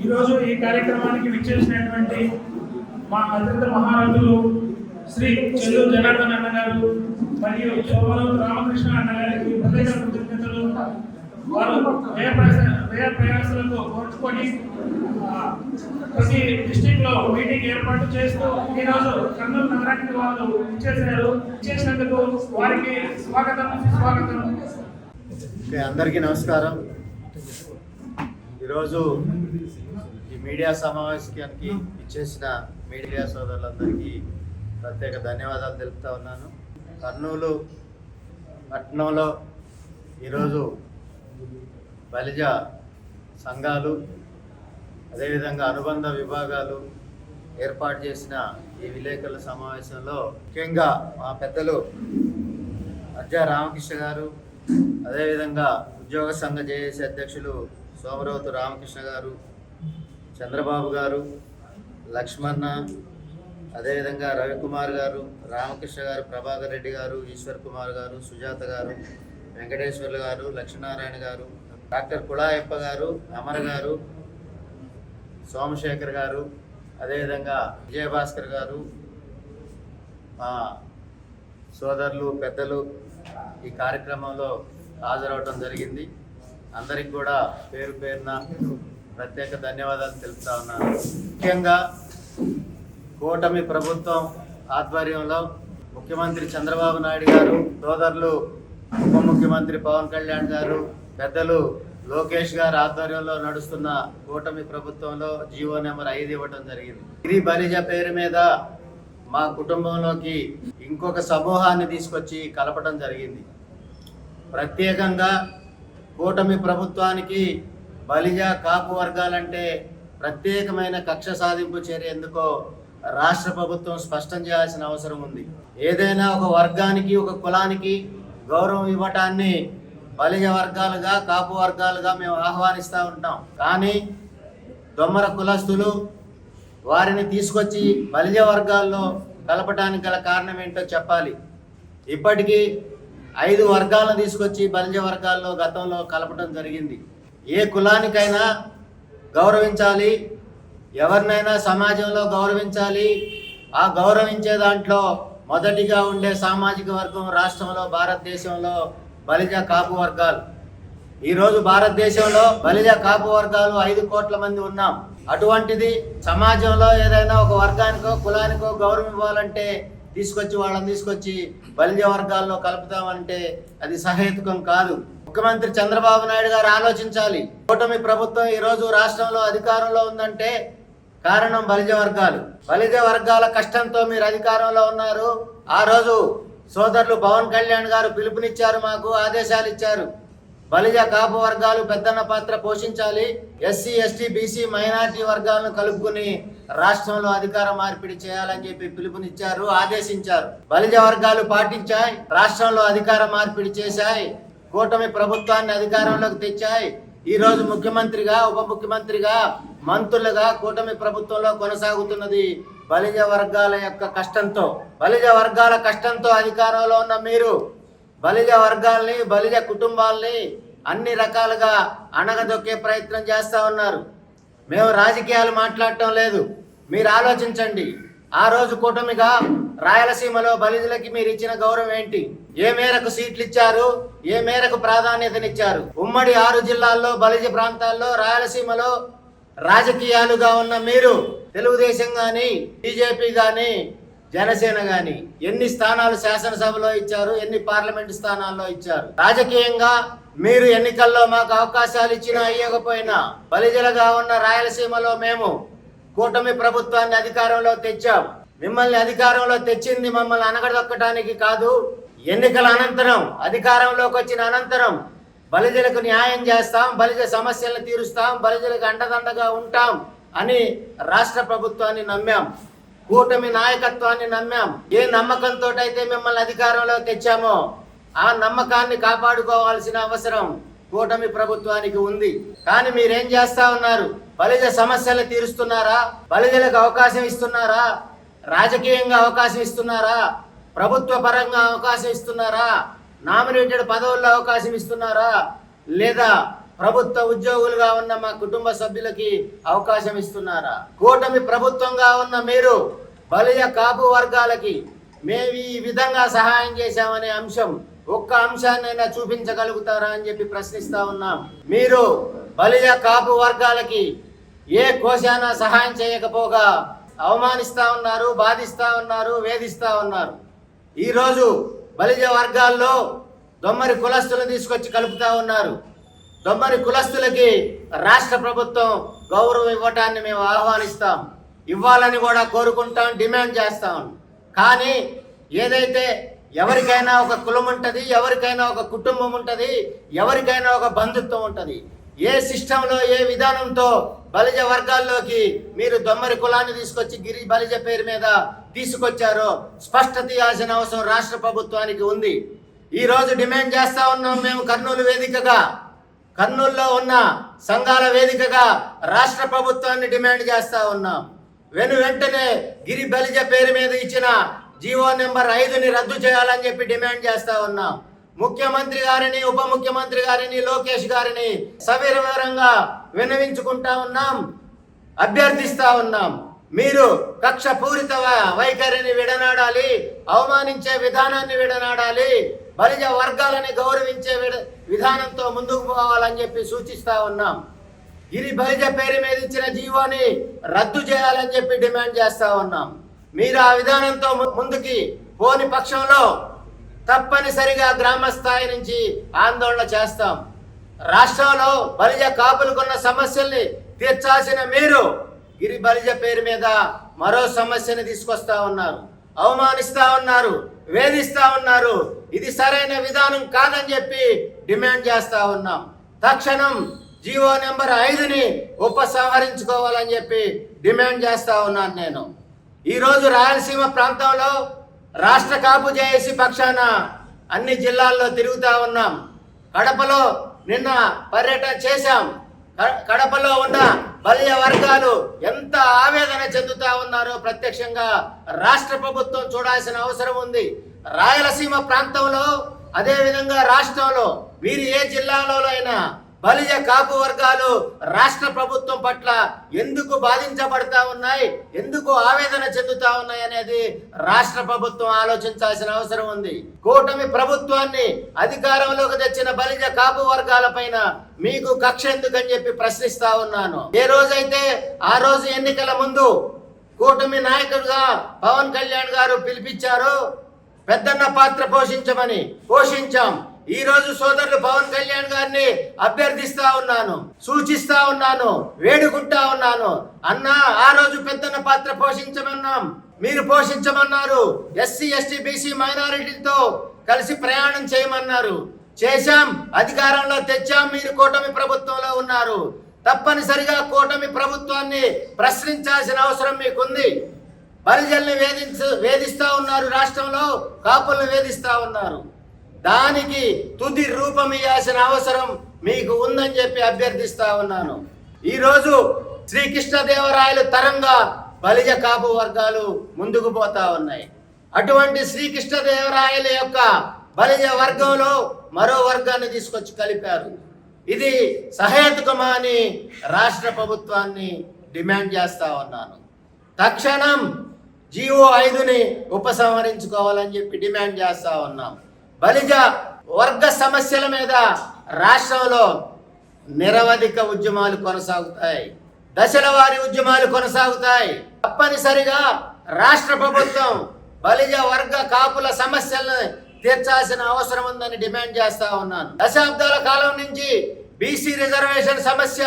ఈరోజు ఈ కార్యక్రమానికి విచ్చేసినటువంటి మా అతిథి మహారాజులు శ్రీ చెల్లు జనార్దన్ అన్నగారు మరియు శోభనం రామకృష్ణ అన్నగారికి ప్రత్యేక కృతజ్ఞతలు. వారు వ్యయ వ్యయ ప్రయాసాలతో కోర్చుకొని ప్రతి డిస్టిక్లో మీటింగ్ ఏర్పాటు చేస్తూ ఈరోజు కర్నూలు నగరానికి వాళ్ళు ఇచ్చేసారు ఇచ్చేసినందుకు వారికి స్వాగతం స్వాగతం ఓకే అందరికీ నమస్కారం. ఈరోజు ఈ మీడియా సమావేశానికి ఇచ్చేసిన మీడియా సోదరులందరికీ ప్రత్యేక ధన్యవాదాలు తెలుపుతా ఉన్నాను. కర్నూలు పట్టణంలో ఈరోజు బలిజ సంఘాలు అదేవిధంగా అనుబంధ విభాగాలు ఏర్పాటు చేసిన ఈ విలేకరుల సమావేశంలో ముఖ్యంగా మా పెద్దలు అర్జా రామకృష్ణ గారు అదేవిధంగా ఉద్యోగ సంఘ జేఏసీ అధ్యక్షులు సోమరావుతు రామకృష్ణ గారు చంద్రబాబు గారు లక్ష్మణ అదేవిధంగా రవికుమార్ గారు రామకృష్ణ గారు ప్రభాకర్ రెడ్డి గారు ఈశ్వర్ కుమార్ గారు సుజాత గారు వెంకటేశ్వర్లు గారు లక్ష్మీనారాయణ గారు డాక్టర్ కుళాయప్ప గారు అమర్ గారు సోమశేఖర్ గారు అదేవిధంగా విజయభాస్కర్ గారు మా సోదరులు పెద్దలు ఈ కార్యక్రమంలో హాజరవడం జరిగింది. అందరికి కూడా పేరు పేరున ప్రత్యేక ధన్యవాదాలు తెలుపుతా ఉన్నాను. ముఖ్యంగా కూటమి ప్రభుత్వం ఆధ్వర్యంలో ముఖ్యమంత్రి చంద్రబాబు నాయుడు గారు సోదరులు ఉప ముఖ్యమంత్రి పవన్ కళ్యాణ్ గారు పెద్దలు లోకేష్ గారు ఆధ్వర్యంలో నడుస్తున్న కూటమి ప్రభుత్వంలో జీవో నెంబర్ ఐదు ఇవ్వడం జరిగింది. ఇది బలిజ పేరు మీద మా కుటుంబంలోకి ఇంకొక సమూహాన్ని తీసుకొచ్చి కలపడం జరిగింది. ప్రత్యేకంగా కూటమి ప్రభుత్వానికి బలిజ కాపు వర్గాలంటే ప్రత్యేకమైన కక్ష సాధింపు చర్య ఎందుకో రాష్ట్ర ప్రభుత్వం స్పష్టం చేయాల్సిన అవసరం ఉంది. ఏదైనా ఒక వర్గానికి ఒక కులానికి గౌరవం ఇవ్వటాన్ని బలిజ వర్గాలుగా కాపు వర్గాలుగా మేము ఆహ్వానిస్తూ ఉంటాం. కానీ దొమ్మర కులస్తులు వారిని తీసుకొచ్చి బలిజ వర్గాల్లో కలపడానికి గల కారణం ఏంటో చెప్పాలి. ఇప్పటికీ ఐదు వర్గాలను తీసుకొచ్చి బలిజ వర్గాల్లో గతంలో కలపడం జరిగింది. ఏ కులానికైనా గౌరవించాలి ఎవరినైనా సమాజంలో గౌరవించాలి ఆ గౌరవించే దాంట్లో మొదటిగా ఉండే సామాజిక వర్గం రాష్ట్రంలో భారతదేశంలో బలిజ కాపు వర్గాలు. ఈరోజు భారతదేశంలో బలిజ కాపు వర్గాలు ఐదు కోట్ల మంది ఉన్నాం. అటువంటిది సమాజంలో ఏదైనా ఒక వర్గానికో కులానికో గౌరవం ఇవ్వాలంటే తీసుకొచ్చి వాళ్ళని తీసుకొచ్చి బలిజ వర్గాల్లో కలుపుతామంటే అది సహేతుకం కాదు. ముఖ్యమంత్రి చంద్రబాబు నాయుడు గారు ఆలోచించాలి. కూటమి ప్రభుత్వం ఈరోజు రాష్ట్రంలో అధికారంలో ఉందంటే కారణం బలిజ వర్గాలు. బలిజ వర్గాల కష్టంతో మీరు అధికారంలో ఉన్నారు. ఆ రోజు సోదరులు పవన్ కళ్యాణ్ గారు పిలుపునిచ్చారు మాకు ఆదేశాలు ఇచ్చారు బలిజ కాపు వర్గాలు పెద్దన్న పాత్ర పోషించాలి. ఎస్సీ ఎస్టీ బీసీ మైనార్టీ వర్గాలను కలుపుకుని రాష్ట్రంలో అధికార మార్పిడి చేయాలని చెప్పి పిలుపునిచ్చారు ఆదేశించారు. బలిజ వర్గాలు పాటించాయి రాష్ట్రంలో అధికార మార్పిడి చేశాయి కూటమి ప్రభుత్వాన్ని అధికారంలోకి తెచ్చాయి. ఈ రోజు ముఖ్యమంత్రిగా ఉప ముఖ్యమంత్రిగా మంత్రులుగా కూటమి ప్రభుత్వంలో కొనసాగుతున్నది బలిజ వర్గాల యొక్క కష్టంతో బలిజ వర్గాల కష్టంతో అధికారంలో ఉన్న మీరు బలిజ వర్గాల్ని బలిజ కుటుంబాల్ని అన్ని రకాలుగా అణగదొక్కే ప్రయత్నం చేస్తా ఉన్నారు. మేము రాజకీయాలు మాట్లాడటం లేదు. మీరు ఆలోచించండి. ఆ రోజు కూటమిగా రాయలసీమలో బలిజులకి మీరు ఇచ్చిన గౌరవం ఏంటి? ఏ మేరకు సీట్లు ఇచ్చారు ఏ మేరకు ప్రాధాన్యతనిచ్చారు? ఉమ్మడి ఆరు జిల్లాల్లో బలిజ ప్రాంతాల్లో రాయలసీమలో రాజకీయాలుగా ఉన్న మీరు తెలుగుదేశం కానీ బీజేపీ కానీ జనసేన గాని ఎన్ని స్థానాలు శాసనసభలో ఇచ్చారు ఎన్ని పార్లమెంట్ స్థానాల్లో ఇచ్చారు? రాజకీయంగా మీరు ఎన్నికల్లో మాకు అవకాశాలు ఇచ్చినా అయ్యకపోయినా బలిజలుగా ఉన్న రాయలసీమలో మేము కూటమి ప్రభుత్వాన్ని అధికారంలో తెచ్చాం. మిమ్మల్ని అధికారంలో తెచ్చింది మమ్మల్ని అనగదొక్కడానికి కాదు ఎన్నికల అనంతరం అధికారంలోకి వచ్చిన అనంతరం బలిజలకు న్యాయం చేస్తాం బలిజ సమస్యలను తీరుస్తాం బలిజలకు అండదండగా ఉంటాం అని రాష్ట్ర ప్రభుత్వాన్ని నమ్మాం. కూటమి నాయకత్వాన్ని నమ్మాం. ఏ నమ్మకంతో అయితే మిమ్మల్ని అధికారంలో తెచ్చామో ఆ నమ్మకాన్ని కాపాడుకోవాల్సిన అవసరం కూటమి ప్రభుత్వానికి ఉంది. కానీ మీరేం చేస్తా ఉన్నారు? బలిజ సమస్యలు తీరుస్తున్నారా? బలిజలకు అవకాశం ఇస్తున్నారా? రాజకీయంగా అవకాశం ఇస్తున్నారా? ప్రభుత్వ పరంగా అవకాశం ఇస్తున్నారా? నామినేటెడ్ పదవుల్లో అవకాశం ఇస్తున్నారా? లేదా ప్రభుత్వ ఉద్యోగులుగా ఉన్న మా కుటుంబ సభ్యులకి అవకాశం ఇస్తున్నారా? కూటమి ప్రభుత్వంగా ఉన్న మీరు బలియ కాపు వర్గాలకి మేము ఈ విధంగా సహాయం చేశామనే అంశం ఒక్క అంశాన్నైనా చూపించగలుగుతారా అని చెప్పి ప్రశ్నిస్తా ఉన్నాం. మీరు బలియ కాపు వర్గాలకి ఏ కోశాన సహాయం చేయకపోగా అవమానిస్తా ఉన్నారు బాధిస్తా ఉన్నారు వేధిస్తా ఉన్నారు. ఈరోజు బలిజ వర్గాల్లో దొమ్మరి కులస్తులను తీసుకొచ్చి కలుపుతా ఉన్నారు. దొమ్మరి కులస్తులకి రాష్ట్ర ప్రభుత్వం గౌరవం ఇవ్వటాన్ని మేము ఆహ్వానిస్తాం. ఇవ్వాలని కూడా కోరుకుంటాం డిమాండ్ చేస్తాం. కానీ ఏదైతే ఎవరికైనా ఒక కులం ఉంటుంది ఎవరికైనా ఒక కుటుంబం ఉంటుంది ఎవరికైనా ఒక బంధుత్వం ఉంటుంది ఏ సిస్టంలో ఏ విధానంతో బలిజ వర్గాల్లోకి మీరు దొమ్మరి కులాన్ని తీసుకొచ్చి గిరి బలిజ పేరు మీద తీసుకొచ్చారో స్పష్టత ఇవ్వాల్సిన అవసరం రాష్ట్ర ప్రభుత్వానికి ఉంది. ఈరోజు డిమాండ్ చేస్తా ఉన్నాం మేము కర్నూలు వేదికగా. కర్నూలులో ఉన్న సంఘాల వేదికగా రాష్ట్ర ప్రభుత్వాన్ని డిమాండ్ చేస్తా ఉన్నాం. వెను వెంటనే గిరి బలిజ పేరు మీద ఇచ్చిన జీవో నెంబర్ ఐదుని రద్దు చేయాలని చెప్పి డిమాండ్ చేస్తా ఉన్నాం. ముఖ్యమంత్రి గారిని ఉప ముఖ్యమంత్రి గారిని లోకేష్ గారిని సవివరంగా విన్నవించుకుంటా ఉన్నాం అభ్యర్థిస్తా ఉన్నాం. మీరు కక్ష పూరిత వైఖరిని విడనాడాలి అవమానించే విధానాన్ని విడనాడాలి బలిజ వర్గాలని గౌరవించే విడ- విధానంతో ముందుకు పోవాలని చెప్పి సూచిస్తా ఉన్నాం. గిరి బలిజ పేరు మీద ఇచ్చిన జీవోని రద్దు చేయాలని చెప్పి డిమాండ్ చేస్తా ఉన్నాం. మీరు ఆ విధానంతో ము- ముందుకి పోని పక్షంలో తప్పనిసరిగా గ్రామ స్థాయి నుంచి ఆందోళన చేస్తాం. రాష్ట్రంలో బలిజ కాపులకున్న సమస్యల్ని తీర్చాల్సిన మీరు గిరి బలిజ పేరు మీద మరో సమస్యని తీసుకొస్తా ఉన్నారు. అవమానిస్తా ఉన్నారు వేధిస్తా ఉన్నారు. ఇది సరైన విధానం కాదని చెప్పి డిమాండ్ చేస్తా ఉన్నాం. తక్షణం జీవో నెంబర్ ఐదుని ఉపసంహరించుకోవాలని చెప్పి డిమాండ్ చేస్తా ఉన్నాను నేను. ఈరోజు రాయలసీమ ప్రాంతంలో రాష్ట్ర కాపు జేఏసీ పక్షాన అన్ని జిల్లాల్లో తిరుగుతూ ఉన్నాం. కడపలో నిన్న పర్యటన చేశాం. కడపలో ఉన్న బలియ వర్గాలు ఎంత ఆవేదన చెందుతా ఉన్నారో ప్రత్యక్షంగా రాష్ట్ర ప్రభుత్వం చూడాల్సిన అవసరం ఉంది. రాయలసీమ ప్రాంతంలో అదేవిధంగా రాష్ట్రంలో మీరు ఏ జిల్లాలో అయినా బలిజ కాపు వర్గాలు రాష్ట్ర ప్రభుత్వం పట్ల ఎందుకు బాధించబడతా ఉన్నాయి? ఎందుకు ఆవేదన చెందుతా ఉన్నాయి అనేది రాష్ట్ర ప్రభుత్వం ఆలోచించాల్సిన అవసరం ఉంది. కూటమి ప్రభుత్వాన్ని అధికారంలోకి తెచ్చిన బలిజ కాపు వర్గాల పైన మీకు కక్ష ఎందుకని చెప్పి ప్రశ్నిస్తా ఉన్నాను. ఏ రోజైతే ఆ రోజు ఎన్నికల ముందు కూటమి నాయకుడుగా పవన్ కళ్యాణ్ గారు పిలిపించారు పెద్దన్న పాత్ర పోషించమని పోషించాం. ఈ రోజు సోదరులు పవన్ కళ్యాణ్ గారిని అభ్యర్థిస్తా ఉన్నాను సూచిస్తా ఉన్నాను వేడుకుంటా ఉన్నాను. అన్నా ఆ రోజు పెద్దన్న పాత్ర పోషించమన్నాం. మీరు పోషించమన్నారు. ఎస్సీ ఎస్టీ బీసీ మైనారిటీలతో కలిసి ప్రయాణం చేయమన్నారు. చేశాం అధికారంలో తెచ్చాం మీరు కూటమి ప్రభుత్వంలో ఉన్నారు. తప్పనిసరిగా కూటమి ప్రభుత్వాన్ని ప్రశ్నించాల్సిన అవసరం మీకుంది. బలిజల్ని వేధించ వేధిస్తా ఉన్నారు రాష్ట్రంలో కాపుల్ని వేధిస్తా ఉన్నారు. దానికి తుది రూపం ఇవ్వాల్సిన అవసరం మీకు ఉందని చెప్పి అభ్యర్థిస్తా ఉన్నాను. ఈరోజు శ్రీకృష్ణదేవరాయలు తరంగా బలిజ కాపు వర్గాలు ముందుకు పోతా ఉన్నాయి. అటువంటి శ్రీకృష్ణదేవరాయల యొక్క బలిజ వర్గంలో మరో వర్గాన్ని తీసుకొచ్చి కలిపారు. ఇది సహేతుకమా అని రాష్ట్ర ప్రభుత్వాన్ని డిమాండ్ చేస్తా ఉన్నాను. తక్షణం జీవో ఐదుని ఉపసంహరించుకోవాలని చెప్పి డిమాండ్ చేస్తా ఉన్నాం. బలిజ వర్గ సమస్యల మీద రాష్ట్రంలో నిరవధిక ఉద్యమాలు కొనసాగుతాయి. దశల వారి ఉద్యమాలు కొనసాగుతాయి. తప్పనిసరిగా రాష్ట్ర ప్రభుత్వం బలిజ వర్గ కాపుల సమస్యలను తీర్చాల్సిన అవసరం ఉందని డిమాండ్ చేస్తా ఉన్నాను. దశాబ్దాల కాలం నుంచి బీసీ రిజర్వేషన్ సమస్య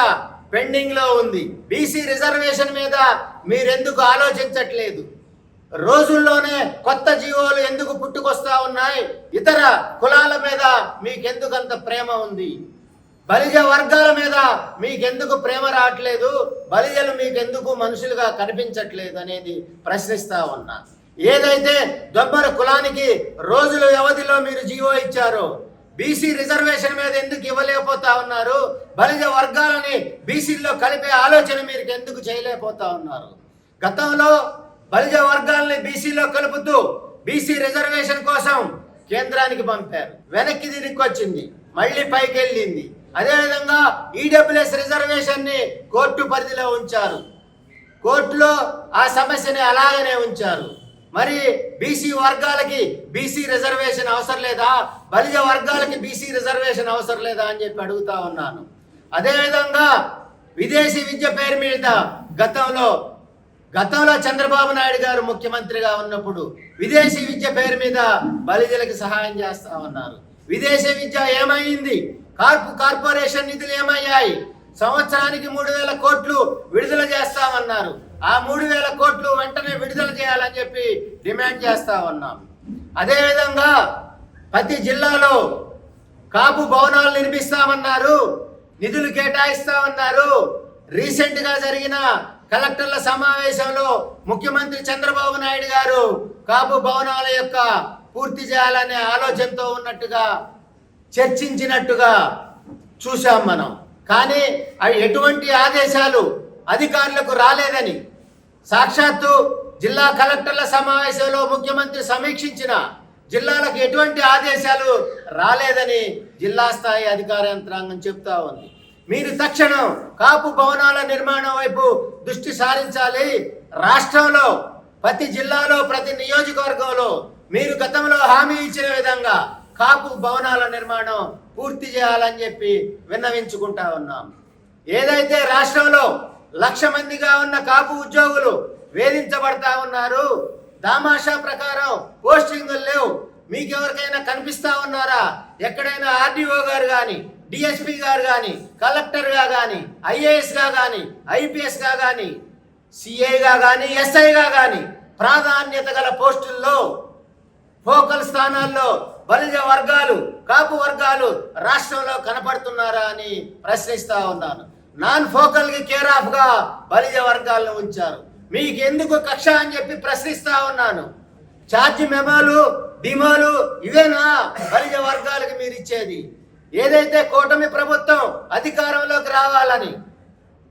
పెండింగ్లో ఉంది బీసీ రిజర్వేషన్ మీద మీరెందుకు ఆలోచించట్లేదు? రోజుల్లోనే కొత్త జీవోలు ఎందుకు పుట్టుకొస్తా ఉన్నాయి? ఇతర కులాల మీద మీకెందుకంత ప్రేమ ఉంది? బలిజ వర్గాల మీద మీకెందుకు ప్రేమ రావట్లేదు? బలిజలు మీకెందుకు మనుషులుగా కనిపించట్లేదు అనేది ప్రశ్నిస్తా ఉన్నా. ఏదైతే దొబ్బర కులానికి రోజుల వ్యవధిలో మీరు జీవో ఇచ్చారో బీసీ రిజర్వేషన్ మీద ఎందుకు ఇవ్వలేకపోతా ఉన్నారు? బలిజ వర్గాలని బీసీల్లో కలిపే ఆలోచన మీరు ఎందుకు చేయలేకపోతా ఉన్నారు? గతంలో బలిజ బీసీలో కలుపుతూ బీసీ రిజర్వేషన్ కోసం కేంద్రానికి పంపారు. వెనక్కి దీనికి వచ్చింది మళ్ళీ పైకి వెళ్ళింది అదేవిధంగా ఈడబ్ల్యూఎస్ రిజర్వేషన్ని కోర్టు పరిధిలో ఉంచారు. కోర్టులో ఆ సమస్యని అలాగనే ఉంచారు. మరి బీసీ వర్గాలకి బీసీ రిజర్వేషన్ అవసరం లేదా? బలిజ వర్గాలకి బీసీ రిజర్వేషన్ అవసరం లేదా అని చెప్పి అడుగుతా ఉన్నాను. అదేవిధంగా విదేశీ విద్య పేరు మీద గతంలో గతంలో చంద్రబాబు నాయుడు గారు ముఖ్యమంత్రిగా ఉన్నప్పుడు విదేశీ విద్య పేరు మీద బలిజలకు సహాయం చేస్తా ఉన్నారు. విదేశీ విద్య ఏమైంది? కార్పు కార్పొరేషన్ నిధులు ఏమయ్యాయి? సంవత్సరానికి మూడు వేల కోట్లు విడుదల చేస్తామన్నారు ఆ మూడు వేల కోట్లు వెంటనే విడుదల చేయాలని చెప్పి డిమాండ్ చేస్తా ఉన్నాం. అదేవిధంగా ప్రతి జిల్లాలో కాపు భవనాలు నిర్మిస్తామన్నారు నిధులు కేటాయిస్తామన్నారు రీసెంట్గా జరిగిన కలెక్టర్ల సమావేశంలో ముఖ్యమంత్రి చంద్రబాబు నాయుడు గారు కాపు భవనాల యొక్క పూర్తి చేయాలనే ఆలోచనతో ఉన్నట్టుగా చర్చించినట్టుగా చూశాం మనం. కానీ అవి ఎటువంటి ఆదేశాలు అధికారులకు రాలేదని సాక్షాత్తు జిల్లా కలెక్టర్ల సమావేశంలో ముఖ్యమంత్రి సమీక్షించిన జిల్లాలకు ఎటువంటి ఆదేశాలు రాలేదని జిల్లా స్థాయి అధికార యంత్రాంగం చెప్తా ఉంది. మీరు తక్షణం కాపు భవనాల నిర్మాణం వైపు దృష్టి సారించాలి. రాష్ట్రంలో ప్రతి జిల్లాలో ప్రతి నియోజకవర్గంలో మీరు గతంలో హామీ ఇచ్చిన విధంగా కాపు భవనాల నిర్మాణం పూర్తి చేయాలని చెప్పి విన్నవించుకుంటా ఉన్నాం. ఏదైతే రాష్ట్రంలో లక్ష మందిగా ఉన్న కాపు ఉద్యోగులు వేధించబడతా ఉన్నారు దామాషా ప్రకారం పోస్టింగులు లేవు. మీకెవరికైనా కనిపిస్తా ఉన్నారా? ఎక్కడైనా ఆర్డీఓ గారు కానీ డిఎస్పీ గారు కానీ కలెక్టర్గా కానీ ఐఏఎస్గా కానీ ఐపీఎస్గా కానీ సిఐగా కానీ ఎస్ఐగా కానీ ప్రాధాన్యత గల పోస్టుల్లో ఫోకల్ స్థానాల్లో బలిజ వర్గాలు కాపు వర్గాలు రాష్ట్రంలో కనపడుతున్నారా అని ప్రశ్నిస్తా ఉన్నాను. నాన్ ఫోకల్కి కేర్ ఆఫ్గా బలిజ వర్గాలను ఉంచారు. మీకు ఎందుకు కక్ష అని చెప్పి ప్రశ్నిస్తా ఉన్నాను. ఛార్జ్ మెమోలు డిమోలు ఇవేనా బలిజ వర్గాలకు మీరు ఇచ్చేది? ఏదైతే కూటమి ప్రభుత్వం అధికారంలోకి రావాలని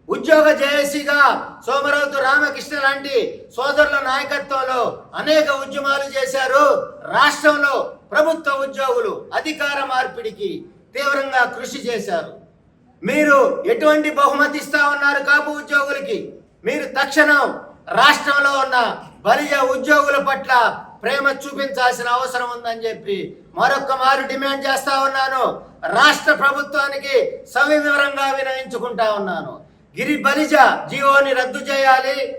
ఉద్యోగ జేఏసీగా సోమరాజు రామకృష్ణ లాంటి సోదరుల నాయకత్వంలో అనేక ఉద్యమాలు చేశారు. రాష్ట్రంలో ప్రభుత్వ ఉద్యోగులు అధికార మార్పిడికి తీవ్రంగా కృషి చేశారు. మీరు ఎటువంటి బహుమతి ఇస్తా ఉన్నారు కాపు ఉద్యోగులకి? మీరు తక్షణం రాష్ట్రంలో ఉన్న బలిజ ఉద్యోగుల పట్ల ప్రేమ చూపించాల్సిన అవసరం ఉందని చెప్పి మరొక మారు డిమాండ్ చేస్తా ఉన్నాను. రాష్ట్ర ప్రభుత్వానికి సవివరంగా వినయించుకుంటా ఉన్నాను. గిరి బలిజ జీవోని రద్దు చేయాలి.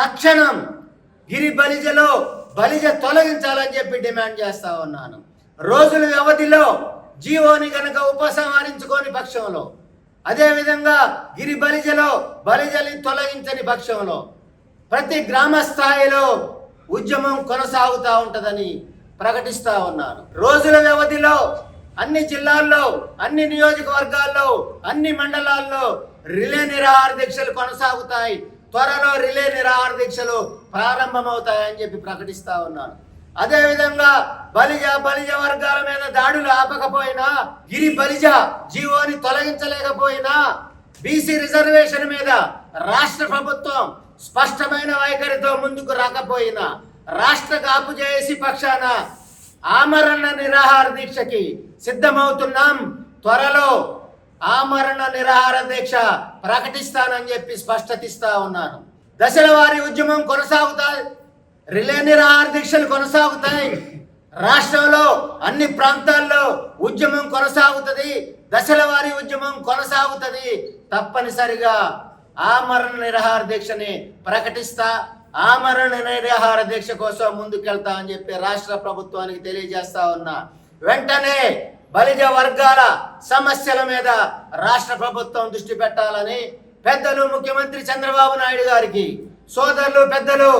తక్షణం గిరి బలిజలో బలిజ తొలగించాలని చెప్పి డిమాండ్ చేస్తా ఉన్నాను. రోజుల వ్యవధిలో జీవోని గనక ఉపసంహరించుకోని పక్షంలో అదేవిధంగా గిరి బలిజలో బలిజని తొలగించని పక్షంలో ప్రతి గ్రామ స్థాయిలో ఉద్యమం కొనసాగుతూ ఉంటుందని ప్రకటిస్తా ఉన్నాను. రోజుల వ్యవధిలో అన్ని జిల్లాల్లో అన్ని నియోజకవర్గాల్లో అన్ని మండలాల్లో రిలే నిరాహార దీక్షలు కొనసాగుతాయి. త్వరలో రిలే నిరాహార దీక్షలు ప్రారంభమవుతాయని చెప్పి ప్రకటిస్తా ఉన్నాను. అదేవిధంగా బలిజ బలిజ వర్గాల మీద దాడులు ఆపకపోయినా గిరి బలిజ జీవోని తొలగించలేకపోయినా బీసీ రిజర్వేషన్ మీద రాష్ట్ర ప్రభుత్వం స్పష్టమైన వైఖరితో ముందుకు రాకపోయినా రాష్ట్ర కాపు చేసి పక్షాన ఆమరణ నిరాహార దీక్షకి సిద్ధమవుతున్నాం. త్వరలో ఆమరణ నిరాహార దీక్ష ప్రకటిస్తానని చెప్పి స్పష్టత ఇస్తా ఉన్నాను. దశల వారి ఉద్యమం కొనసాగుతాయి. రిలే నిరాహార దీక్షలు కొనసాగుతాయి. రాష్ట్రంలో అన్ని ప్రాంతాల్లో ఉద్యమం కొనసాగుతుంది. దశల వారి ఉద్యమం కొనసాగుతుంది. తప్పనిసరిగా ఆమరణ నిరాహార దీక్షని ప్రకటిస్తా ఆమరణ నిరాహార దీక్ష కోసం ముందుకెళ్తా అని చెప్పి రాష్ట్ర ప్రభుత్వానికి తెలియజేస్తా ఉన్నా. వెంటనే బలిజ వర్గాల సమస్యల మీద రాష్ట్ర ప్రభుత్వం దృష్టి పెట్టాలని పెద్దలు ముఖ్యమంత్రి చంద్రబాబు నాయుడు గారికి సోదరులు పెద్దలు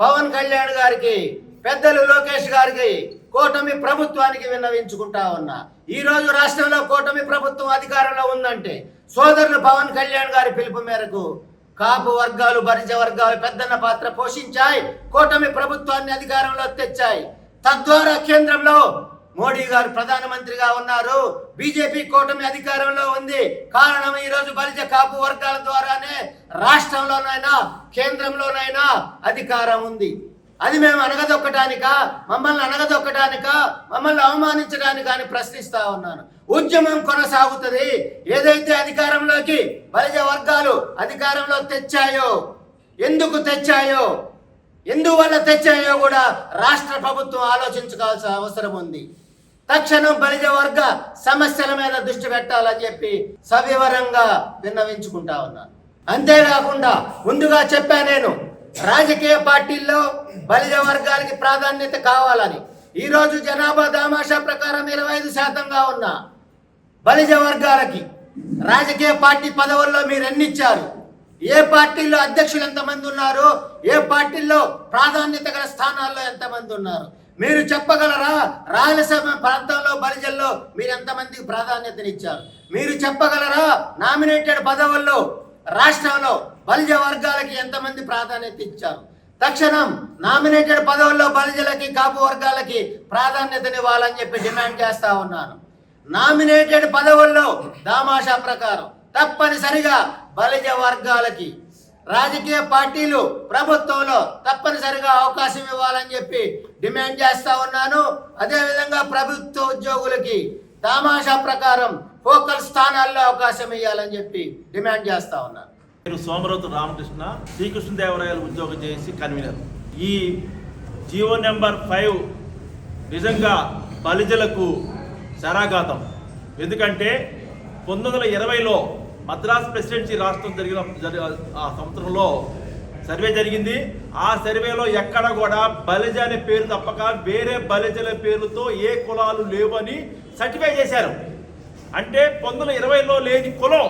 పవన్ కళ్యాణ్ గారికి పెద్దలు లోకేష్ గారికి కూటమి ప్రభుత్వానికి విన్నవించుకుంటా ఉన్నా. ఈ రోజు రాష్ట్రంలో కూటమి ప్రభుత్వం అధికారంలో ఉందంటే సోదరులు పవన్ కళ్యాణ్ గారి పిలుపు మేరకు కాపు వర్గాలు బరిజ వర్గాలు పెద్దన్న పాత్ర పోషించాయి. కూటమి ప్రభుత్వాన్ని అధికారంలో తెచ్చాయి. తద్వారా కేంద్రంలో మోడీ గారు ప్రధానమంత్రిగా ఉన్నారు. బీజేపీ కూటమి అధికారంలో ఉంది. కారణం ఈ రోజు బలిజ కాపు వర్గాల ద్వారానే రాష్ట్రంలోనైనా కేంద్రంలోనైనా అధికారం ఉంది. అది మేము అనగదొక్కటానిక మమ్మల్ని అనగదొక్కటానిక మమ్మల్ని అవమానించడానికి అని ప్రశ్నిస్తా ఉన్నాను. ఉద్యమం కొనసాగుతుంది. ఏదైతే అధికారంలోకి బలిజ వర్గాలు అధికారంలో తెచ్చాయో ఎందుకు తెచ్చాయో ఎందువల్ల తెచ్చాయో కూడా రాష్ట్ర ప్రభుత్వం ఆలోచించుకోవాల్సిన అవసరం ఉంది. తక్షణం బలిజ వర్గ సమస్యల మీద దృష్టి పెట్టాలని చెప్పి సవివరంగా విన్నవించుకుంటా ఉన్నాను అంతేకాకుండా ముందుగా చెప్పా నేను రాజకీయ పార్టీల్లో బలిజ వర్గాలకి ప్రాధాన్యత కావాలని. ఈరోజు జనాభా దామాషా ప్రకారం ఇరవై ఐదు శాతంగా ఉన్నా. బలిజ వర్గాలకి రాజకీయ పార్టీ పదవుల్లో మీరు ఎన్ని ఇచ్చారు ఏ పార్టీల్లో అధ్యక్షులు ఎంతమంది ఉన్నారు? ఏ పార్టీల్లో ప్రాధాన్యత గల స్థానాల్లో ఎంతమంది ఉన్నారు? మీరు చెప్పగలరా? రాయలసీమ ప్రాంతంలో బలిజల్లో మీరు ఎంతమందికి ప్రాధాన్యతనిచ్చారు? మీరు చెప్పగలరా? నామినేటెడ్ పదవుల్లో రాష్ట్రంలో బలిజ వర్గాలకి ఎంతమంది ప్రాధాన్యత ఇచ్చారు తక్షణం నామినేటెడ్ పదవుల్లో బలిజలకి కాపు వర్గాలకి ప్రాధాన్యతనివ్వాలని చెప్పి డిమాండ్ చేస్తా ఉన్నాను. నామినేటెడ్ పదవుల్లో దామాషా ప్రకారం తప్పనిసరిగా బలిజ వర్గాలకి రాజకీయ పార్టీలు ప్రభుత్వంలో తప్పనిసరిగా అవకాశం ఇవ్వాలని చెప్పి డిమాండ్ చేస్తా ఉన్నాను. అదేవిధంగా ప్రభుత్వ ఉద్యోగులకి దామాషా ప్రకారం ఫోకల్ స్థానాల్లో అవకాశం ఇవ్వాలని చెప్పి డిమాండ్ చేస్తా ఉన్నాను. నేను సోమరతు రామకృష్ణ శ్రీకృష్ణదేవరాయలు ఉద్యోగం చేసి కన్వీనర్. ఈ జీవో నెంబర్ ఫైవ్ నిజంగా బలిజలకు శరాఘాతం ఎందుకంటే పంతొమ్మిది వందల ఇరవైలో మద్రాస్ ప్రెసిడెన్సీ రాష్ట్రం జరిగిన జరి- ఆ సంవత్సరంలో సర్వే జరిగింది. ఆ సర్వేలో ఎక్కడ కూడా బలిజ అనే పేరు తప్పక వేరే బలిజల పేరుతో ఏ కులాలు లేవని సర్టిఫై చేశారు. అంటే పంతొమ్మిది వందల ఇరవైలో లేని కులం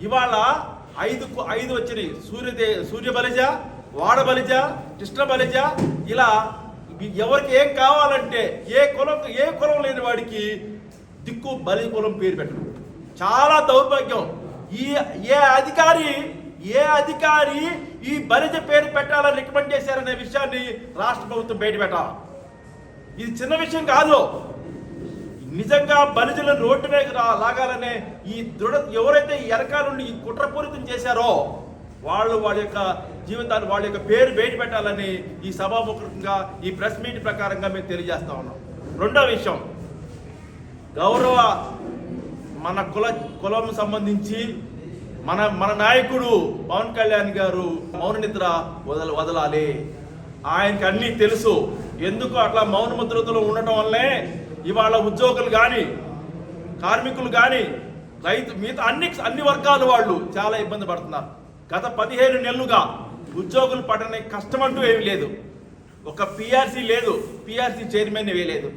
ఇవాళ ఐదు ఐదు వచ్చినాయి. సూర్యదే సూర్య బలిజ వాడ బలిజ కృష్ణ బలిజ ఇలా ఎవరికి ఏం కావాలంటే ఏ కులం ఏ కులం లేని వాడికి దిక్కు బలి కులం పేరు పెట్టడం. చాలా దౌర్భాగ్యం. ఈ ఏ అధికారి ఏ అధికారి ఈ బలిజ పేరు పెట్టాలని రికమెండ్ చేశారనే విషయాన్ని రాష్ట్ర ప్రభుత్వం బయట పెట్టాలి ఇది చిన్న విషయం కాదు. నిజంగా బలిజలను రోడ్డు మీద రా- లాగాలనే ఈ దృఢ ఎవరైతే ఈ ఎరకాల నుండి ఈ కుట్రపూరితం చేశారో వాళ్ళు వాళ్ళ యొక్క జీవితాన్ని వాళ్ళ యొక్క పేరు బయట పెట్టాలని ఈ సభాముఖంగా ఈ ప్రెస్ మీట్ ప్రకారంగా మేము తెలియజేస్తా ఉన్నాం. రెండో విషయం. గౌరవ మన కుల కులం సంబంధించి మన మన నాయకుడు పవన్ కళ్యాణ్ గారు మౌన నిద్ర వదల వదలాలి. ఆయనకి అన్నీ తెలుసు. ఎందుకు అట్లా మౌన ముద్రతలో ఉండటం వల్లే ఇవాళ ఉద్యోగులు కానీ కార్మికులు కానీ రైతు మిగతా అన్ని అన్ని వర్గాల వాళ్ళు చాలా ఇబ్బంది పడుతున్నారు. గత పదిహేను నెలలుగా ఉద్యోగులు పడని కష్టం అంటూ ఏమీ లేదు. ఒక పిఆర్సీ లేదు. పిఆర్సీ చైర్మన్ వేయలేదు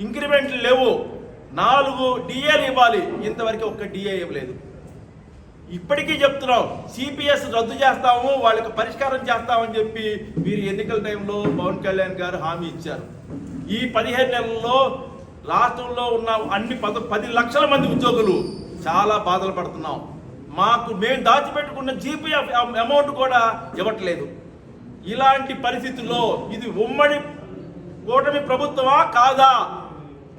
ఇంక్రిమెంట్లు లేవు. నాలుగు డిఏలు ఇవ్వాలి. ఇంతవరకు ఒక్క డిఏ ఇవ్వలేదు. ఇప్పటికీ చెప్తున్నాం సిపిఎస్ రద్దు చేస్తాము వాళ్ళకి పరిష్కారం చేస్తామని చెప్పి మీరు ఎన్నికల టైంలో పవన్ కళ్యాణ్ గారు హామీ ఇచ్చారు. ఈ పదిహేను నెలల్లో రాష్ట్రంలో ఉన్న అన్ని పద పది లక్షల మంది ఉద్యోగులు చాలా బాధలు పడుతున్నాం. మాకు మేము దాచిపెట్టుకున్న జీపీఎఫ్ అమౌంట్ కూడా ఇవ్వట్లేదు. ఇలాంటి పరిస్థితుల్లో ఇది ఉమ్మడి కూటమి ప్రభుత్వమా కాదా?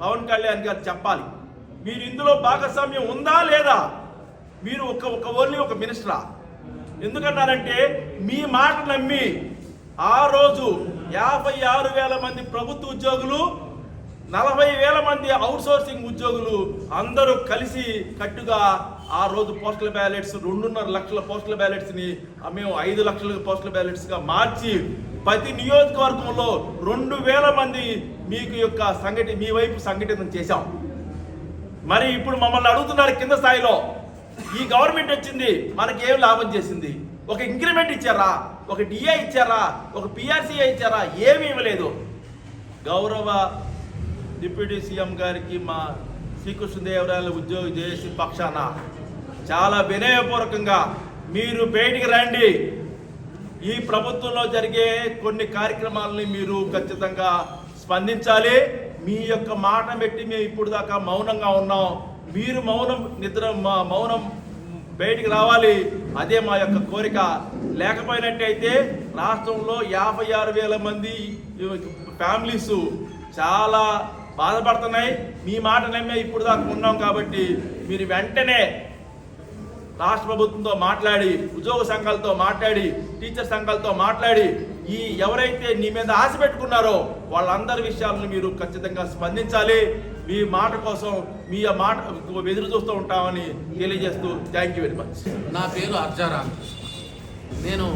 పవన్ కళ్యాణ్ గారు చెప్పాలి. మీరు ఇందులో భాగస్వామ్యం ఉందా లేదా? మీరు ఒక ఒక ఓన్లీ ఒక మినిస్టరా? ఎందుకన్నారంటే మీ మాట నమ్మి ఆ రోజు యాభై ఆరు వేల మంది ప్రభుత్వ ఉద్యోగులు నలభై వేల మంది అవుట్సోర్సింగ్ ఉద్యోగులు అందరూ కలిసి కట్టుగా ఆ రోజు పోస్టల్ బ్యాలెట్స్ రెండున్నర లక్షల పోస్టల్ బ్యాలెట్స్ని మేము ఐదు లక్షల పోస్టల్ బ్యాలెట్స్గా మార్చి ప్రతి నియోజకవర్గంలో రెండు వేల మంది మీకు యొక్క సంఘటి మీ వైపు సంఘటన చేశాం. మరి ఇప్పుడు మమ్మల్ని అడుగుతున్నారు కింద స్థాయిలో ఈ గవర్నమెంట్ వచ్చింది మనకి ఏం లాభం చేసింది? ఒక ఇంక్రిమెంట్ ఇచ్చారా? ఒక డిఏ ఇచ్చారా? ఒక పిఆర్సీఏ ఇచ్చారా? ఏమీ ఇవ్వలేదు. గౌరవ డిప్యూటీ సీఎం గారికి మా శ్రీకృష్ణదేవరాయల ఉద్యోగ చేసి పక్షాన చాలా వినయపూర్వకంగా మీరు బయటికి రండి. ఈ ప్రభుత్వంలో జరిగే కొన్ని కార్యక్రమాలని మీరు ఖచ్చితంగా స్పందించాలి. మీ యొక్క మాట పెట్టి మేము ఇప్పుడు దాకా మౌనంగా ఉన్నాం. మీరు మౌనం నిద్ర మా మౌనం బయటికి రావాలి. అదే మా యొక్క కోరిక. లేకపోయినట్టయితే రాష్ట్రంలో యాభై ఆరు వేల మంది ఫ్యామిలీస్ చాలా బాధపడుతున్నాయి. మీ మాట నమ్మే ఇప్పుడు దాకా ఉన్నాం కాబట్టి మీరు వెంటనే రాష్ట్ర ప్రభుత్వంతో మాట్లాడి ఉద్యోగ సంఘాలతో మాట్లాడి టీచర్ సంఘాలతో మాట్లాడి ఈ ఎవరైతే నీ మీద ఆశ పెట్టుకున్నారో వాళ్ళందరి విషయాలను మీరు ఖచ్చితంగా స్పందించాలి. మీ మాట కోసం మీ మాట ఎదురు చూస్తూ ఉంటామని తెలియజేస్తూ థ్యాంక్ యూ వెరీ మచ్ నా పేరు అర్జారామ్ నేను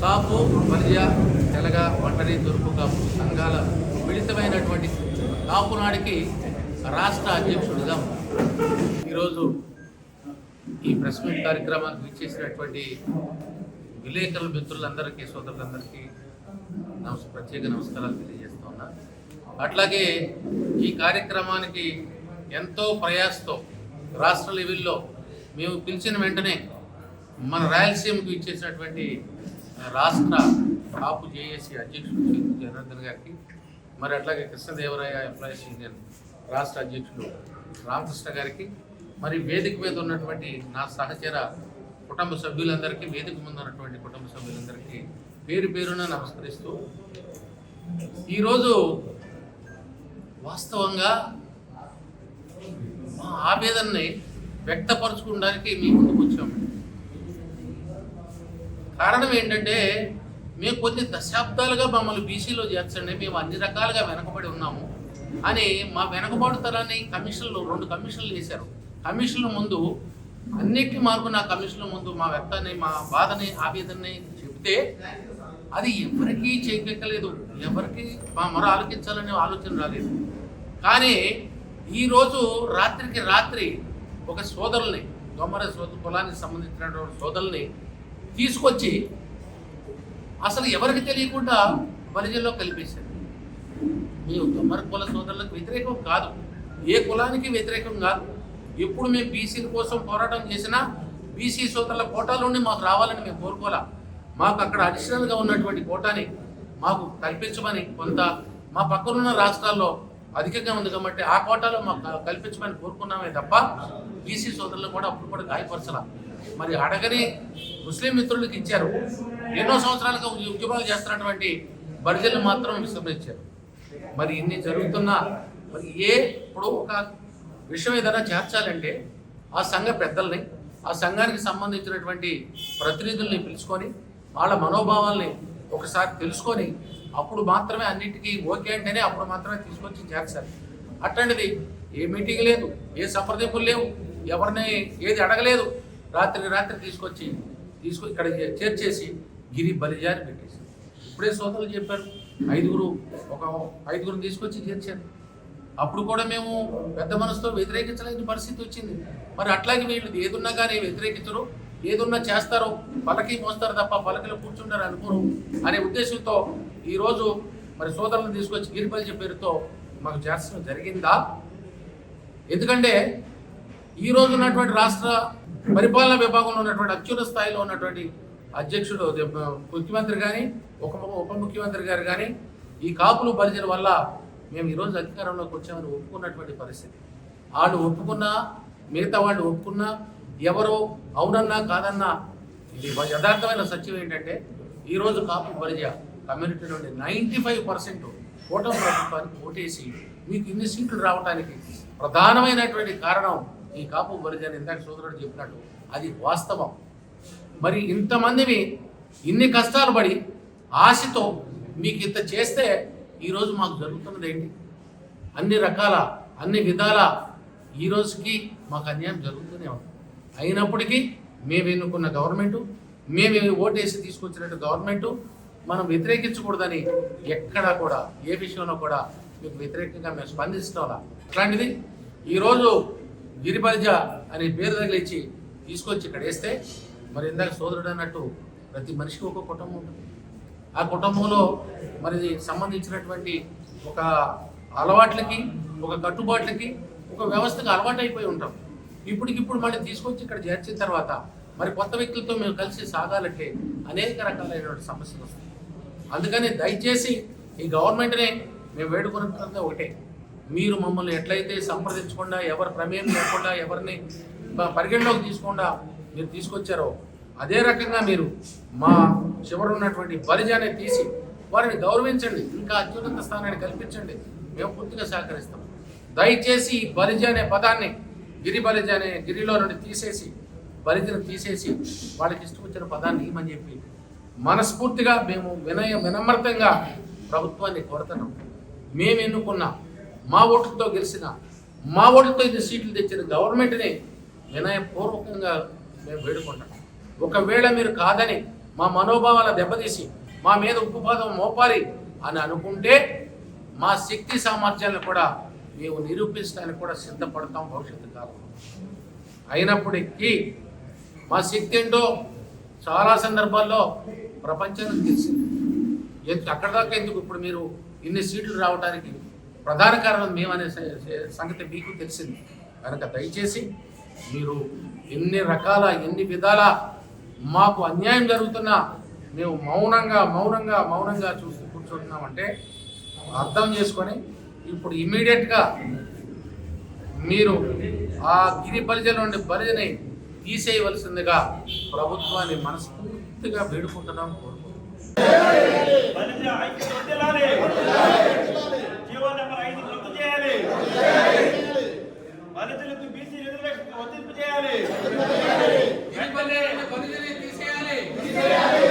సాపు బలిజ తెలగ ఒంటరి తూర్పు కాపు సంఘాల మిళితమైనటువంటి కాపునాడికి రాష్ట్ర అధ్యక్షుడిగా ఈరోజు ఈ ప్రెస్ మీట్ కార్యక్రమానికి విచ్చేసినటువంటి విలేకరుల మిత్రులందరికీ సోదరులందరికీ నమస్ ప్రత్యేక నమస్కారాలు తెలియజేస్తూ ఉన్నా. అట్లాగే ఈ కార్యక్రమానికి ఎంతో ప్రయాసతో రాష్ట్ర లెవెల్లో మేము పిలిచిన వెంటనే మన రాయలసీమకు ఇచ్చేసినటువంటి రాష్ట్ర కాపు జేఏసీ అధ్యక్షుడు జనార్దన్ గారికి మరి అట్లాగే కృష్ణదేవరాయ ఎంప్లాయీస్ యూనియన్ రాష్ట్ర అధ్యక్షుడు రామకృష్ణ గారికి మరి వేదిక మీద ఉన్నటువంటి నా సహచర కుటుంబ సభ్యులందరికీ వేదిక ముందు ఉన్నటువంటి కుటుంబ సభ్యులందరికీ పేరు పేరున నమస్కరిస్తూ ఈరోజు వాస్తవంగా మా ఆవేదనని వ్యక్తపరచుకోవడానికి మీ ముందుకు వచ్చాము. కారణం ఏంటంటే మేము కొన్ని దశాబ్దాలుగా మమ్మల్ని బీసీలో చేర్చండి మేము అన్ని రకాలుగా వెనకబడి ఉన్నాము. అని మా వెనకబడి తరాన్ని కమిషన్లు రెండు కమిషన్లు వేశారు. కమిషన్ల ముందు అన్నిటి మార్పు నా కమిషన్ల ముందు మా వ్యక్తాన్ని మా బాధని ఆవేదనని చెప్తే అది ఎవరికీ చేయకలేదు ఎవరికి మా మొర ఆలోచించాలనే ఆలోచన రాలేదు. కానీ ఈరోజు రాత్రికి రాత్రి ఒక సోదరుల్ని దొమ్మర సోదరు కులానికి సంబంధించినటువంటి సోదరుల్ని తీసుకొచ్చి అసలు ఎవరికి తెలియకుండా బలిజల్లో కలిపేశారు. మేము దొమ్మర కుల సోదరులకు వ్యతిరేకం కాదు. ఏ కులానికి వ్యతిరేకం కాదు. ఎప్పుడు మేము బీసీల కోసం పోరాటం చేసినా బీసీ సోదరుల కోటాలోనే మాకు రావాలని మేము కోరుకోలే మాకు అక్కడ అడిషనల్గా ఉన్నటువంటి కోటాని మాకు కల్పించమని కొంత మా పక్కనున్న రాష్ట్రాల్లో అధికంగా ఉంది కాబట్టి ఆ కోటాలో మాకు కల్పించమని కోరుకున్నామే తప్ప బీసీ సోదరులు కూడా అప్పుడు కూడా గాయపరచలా. మరి అడగని ముస్లిం మిత్రులకు ఇచ్చారు. ఎన్నో సంవత్సరాలుగా ఉద్యమాలు చేస్తున్నటువంటి బరిజలు మాత్రం విశ్రమించారు. మరి ఇన్ని జరుగుతున్నా మరి ఏ ఇప్పుడు ఒక విషయం ఏదైనా చేర్చాలంటే ఆ సంఘ పెద్దల్ని ఆ సంఘానికి సంబంధించినటువంటి ప్రతినిధుల్ని పిలుచుకొని వాళ్ళ మనోభావాల్ని ఒకసారి తెలుసుకొని అప్పుడు మాత్రమే అన్నిటికీ ఓకే అంటేనే అప్పుడు మాత్రమే తీసుకొచ్చి చేర్చాలి. అట్లాంటిది ఏ మీటింగ్ లేదు ఏ సంప్రదింపులు లేవు ఎవరిని ఏది అడగలేదు రాత్రికి రాత్రి తీసుకొచ్చి తీసుకొచ్చి ఇక్కడ చేర్చేసి గిరి బలిజారి పెట్టేసి ఇప్పుడే సోదరులు చెప్పారు ఐదుగురు ఒక ఐదుగురు తీసుకొచ్చి చేర్చారు. అప్పుడు కూడా మేము పెద్ద మనసుతో వ్యతిరేకించలేని పరిస్థితి వచ్చింది. మరి అట్లాగే వీళ్ళు ఏదున్నా కానీ వ్యతిరేకించరు. ఏదున్నా చేస్తారో పలకి మోస్తారు తప్ప పలకలు కూర్చుంటారు అనుకోరు అనే ఉద్దేశంతో ఈరోజు మరి సోదరులను తీసుకొచ్చి గిరిపల్లి పేరుతో మాకు చేర్చడం జరిగిందా? ఎందుకంటే ఈ రోజు ఉన్నటువంటి రాష్ట్ర పరిపాలన విభాగంలో ఉన్నటువంటి అత్యున్న స్థాయిలో ఉన్నటువంటి అధ్యక్షుడు ముఖ్యమంత్రి కానీ ఉప ఉప ముఖ్యమంత్రి గారు కానీ ఈ కాపులు బలిజన వల్ల మేము ఈరోజు అధికారంలోకి వచ్చామని ఒప్పుకున్నటువంటి పరిస్థితి. వాళ్ళు ఒప్పుకున్నా మిగతా వాళ్ళు ఒప్పుకున్నా ఎవరో అవునన్నా కాదన్నా ఇది యథార్థమైన సత్యం ఏంటంటే ఈరోజు కాపు పరిజ కమ్యూనిటీ నుండి నైంటీ ఫైవ్ పర్సెంట్ కూటమి ప్రభుత్వానికి ఓటేసి మీకు ఇన్ని సీట్లు రావడానికి ప్రధానమైనటువంటి కారణం ఈ కాపు బలిజని ఇందాక సోదరుడు చెప్పినట్టు అది వాస్తవం. మరి ఇంతమందిని ఇన్ని కష్టాలు పడి ఆశతో మీకు ఇంత చేస్తే ఈరోజు మాకు జరుగుతున్నది ఏంటి? అన్ని రకాల అన్ని విధాల ఈ రోజుకి మాకు అన్యాయం జరుగుతూనే ఉంది. అయినప్పటికీ మేము ఎన్నుకున్న గవర్నమెంటు మేము ఓటేసి తీసుకొచ్చినట్టు గవర్నమెంటు మనం వ్యతిరేకించకూడదని ఎక్కడా కూడా ఏ విషయంలో కూడా మీకు వ్యతిరేకంగా మేము స్పందిస్తున్నాం అట్లాంటిది ఈరోజు గిరిబల్జ అనే పేరు తగిలిచ్చి తీసుకొచ్చి ఇక్కడ వేస్తే మరి ఇందాక సోదరుడు అన్నట్టు ప్రతి మనిషికి ఒక కుటుంబం ఉంటుంది. ఆ కుటుంబంలో మరి సంబంధించినటువంటి ఒక అలవాట్లకి ఒక కట్టుబాట్లకి ఒక వ్యవస్థకు అలవాటు అయిపోయి ఉంటాం. ఇప్పటికిప్పుడు మళ్ళీ తీసుకొచ్చి ఇక్కడ చేర్చిన తర్వాత మరి కొత్త వ్యక్తులతో మేము కలిసి సాగాలంటే అనేక రకాలైనటువంటి సమస్యలు వస్తాయి. అందుకని దయచేసి ఈ గవర్నమెంట్నే మేము వేడుకున్నది ఒకటే. మీరు మమ్మల్ని ఎట్లయితే సంప్రదించకుండా ఎవరి ప్రమేయం లేకుండా ఎవరిని పరిగణలోకి తీసుకోకుండా మీరు తీసుకొచ్చారో అదే రకంగా మీరు మా చివరి ఉన్నటువంటి బలిజాన్ని తీసి వారిని గౌరవించండి ఇంకా అత్యున్నత స్థానాన్ని కల్పించండి. మేము పూర్తిగా సహకరిస్తాం. దయచేసి ఈ బలిజ అనే పదాన్ని గిరి బలిజ అనే గిరిలో నుండి తీసేసి బలిజను తీసేసి వాళ్ళకి ఇష్టం వచ్చిన పదాన్ని ఇవ్వమని చెప్పి మనస్ఫూర్తిగా మేము వినయ వినమ్రతంగా ప్రభుత్వాన్ని కోరుతున్నాం. మేము ఎన్నుకున్న మా ఓట్లతో గెలిచిన మా ఓట్లతో ఇన్ని సీట్లు తెచ్చిన గవర్నమెంట్ని వినయపూర్వకంగా మేము వేడుకుంటాం ఒకవేళ మీరు కాదని మా మనోభావాల దెబ్బతీసి మా మీద ఉప్పుపాదం మోపాలి అని అనుకుంటే మా శక్తి సామర్థ్యాలను కూడా మేము నిరూపించడానికి కూడా సిద్ధపడతాం భవిష్యత్తు కాలంలో. అయినప్పటికీ మా శక్తి ఏంటో చాలా సందర్భాల్లో ప్రపంచానికి తెలిసింది అక్కడ దాకా ఎందుకు ఇప్పుడు మీరు ఇన్ని సీట్లు రావడానికి ప్రధాన కారణం మేమనే సంగతి మీకు తెలిసింది. కనుక దయచేసి మీరు ఎన్ని రకాల ఎన్ని విధాల మాకు అన్యాయం జరుగుతున్నా మేము మౌనంగా మౌనంగా మౌనంగా చూస్తూ కూర్చుంటున్నామంటే అర్థం చేసుకొని ఇప్పుడు ఇమీడియట్గా మీరు ఆ గిరి బలిజల నుండి బలిజని తీసేయవలసిందిగా ప్రభుత్వాన్ని మనస్ఫూర్తిగా వేడుకుంటున్నాం కోరుకుంటున్నాం. Yeah.